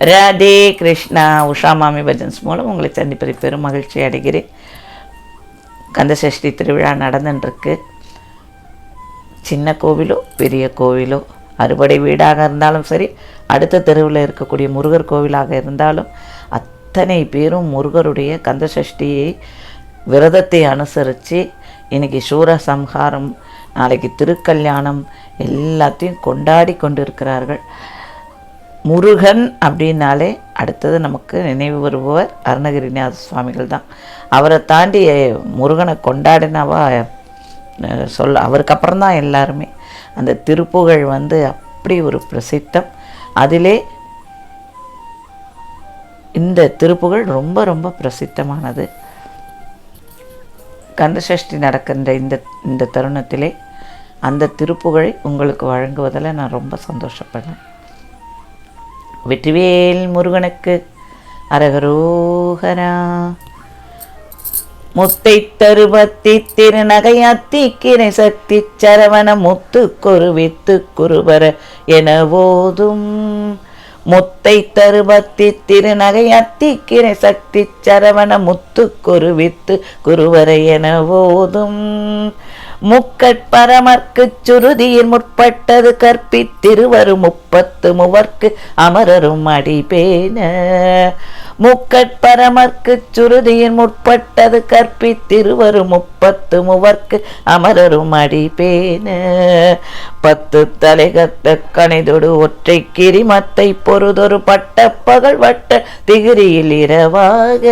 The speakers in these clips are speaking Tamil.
ராதே கிருஷ்ணா உஷா மாமி பஜன்ஸ் மூலம் உங்களை சந்திப்பதில் பெரும் மகிழ்ச்சி அடைகிறேன். கந்தசஷ்டி திருவிழா நடந்துட்டுருக்கு சின்ன கோவிலோ பெரிய கோவிலோ அறுபடை வீடாக இருந்தாலும் சரி அடுத்த தெருவில் இருக்கக்கூடிய முருகர் கோவிலாக இருந்தாலும் அத்தனை பேரும் முருகருடைய கந்தசஷ்டியை விரதத்தை அனுசரித்து இன்றைக்கி சூரசம்ஹாரம் நாளைக்கு திருக்கல்யாணம் எல்லாத்தையும் கொண்டாடி கொண்டிருக்கிறார்கள். முருகன் அப்படின்னாலே அடுத்தது நமக்கு நினைவு வருபவர் அருணகிரிநாத சுவாமிகள் தான். அவரை தாண்டி முருகனை கொண்டாடினாவா சொல் அவருக்கு அப்புறம் தான் எல்லாருமே. அந்த திருப்புகழ் வந்து அப்படி ஒரு பிரசித்தம். அதிலே இந்த திருப்புகழ் ரொம்ப ரொம்ப பிரசித்தமானது. கந்தசஷ்டி நடக்கின்ற இந்த இந்த தருணத்திலே அந்த திருப்புகழை உங்களுக்கு வழங்குவதில் நான் ரொம்ப சந்தோஷப்படுறேன். வெற்றிவேல் முருகனுக்கு அரகரோகரா. முத்தை தருபத்தி திருநகையத்தி கிரை சக்தி சரவண முத்து குருவித்து குருவர என போதும் முத்தை தருபத்தி திருநகை கிரை சக்தி சரவண முத்து குருவித்து குருவர என போதும் முக்கட்பரமர்க்குச் சுருதியில் முற்பட்டது கற்பித்திருவரு முப்பத்து மூவர்க்கு அமரரும் அடிபேன. முக்கட்பரமர்க்கு சுருதியின் முற்பட்டது கற்பித்திருவரு முப்பத்து மூவர்க்கு அமரரும் அடிபேன பத்து தலைகத்த கணிதொடு ஒற்றை கிரிமத்தை பொறுதொரு பட்ட பகல் வட்ட திகிரியில் இரவாக.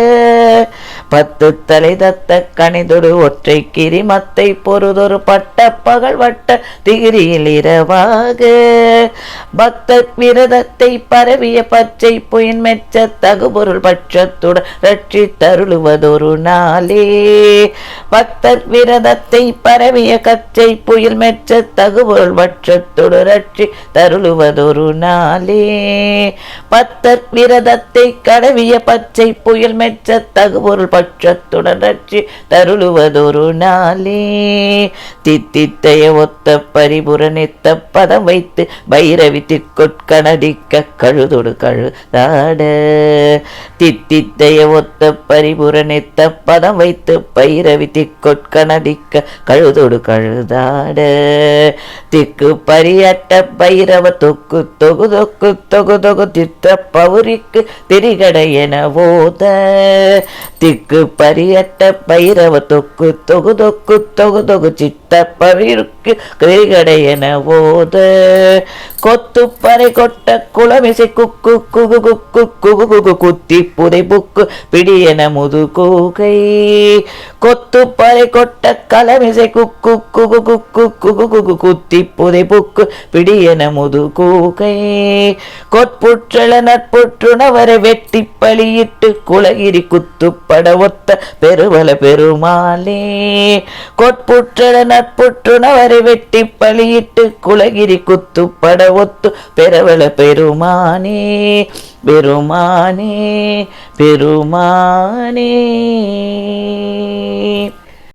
பத்து தலை தத்த கணிதொடு ஒற்றை கிரிமத்தை பொறுதொரு பட்ட பகல் வட்ட திகிரியில் இரவாக. பக்த விரதத்தை பரவிய பச்சை புயன் மெச்ச தகுபொருள் பட்சத்துடன் ரட்சி தருளுவதொரு நாளே. பக்தர் விரதத்தை பரவிய கச்சை புயல் மெச்ச தகுபொருள் பட்சத்தொடு ரட்சி தருளுவதொரு நாளே. பத்தர் விரதத்தை கடவிய பச்சை புயல் மெச்ச தகுபொருள் பட்சத்துடன் ரட்சி தருளுவதொரு நாளே. தித்தித்தைய ஒத்த பரிபுர நித்த பதம் வைத்து பைரவி திற்கொட்கணடிக்க கழுதொடு கழுதாட. தித்தித்தைய ஒத்த பரிபுரணித்த பதம் வைத்து பைரவி திற்கொட்கணடிக்க கழுதொடு கழுதாட. திக்கு பரியட்ட பைரவ தொக்கு தொகு தொக்கு தொகு தொகு தித்த பௌரிக்கு திரிகடை என ஓத. திக்கு பரியட்ட பைரவ தொக்கு தொகு தொக்கு தொகு தொகு சித்த பவிருக்கு திரிகடை என ஓத. கொத்து பறை கொட்ட குளமிசை குக்கு குகு குக்கு குகு குகு குத்தி புதை புக்கு பிடியென முது கூகை கொத்து பறை கொட்ட கலமிசை குக்கு குகு குக்கு குகு குகு குத்தி புதை புக்கு பிடியென முது கூகை கொட்புற்றள நட்புற்றுணவரை வெட்டி பழியிட்டு குலகிரி குத்துப்பட ஒத்த பெருவல பெருமாளே கொட்புற்றள நட்புற்றுணவரை வெட்டி பழியிட்டு குலகிரி குத்துப்பட ஒத்து பெறவள பெருமானே பெருமானே பெருமானே.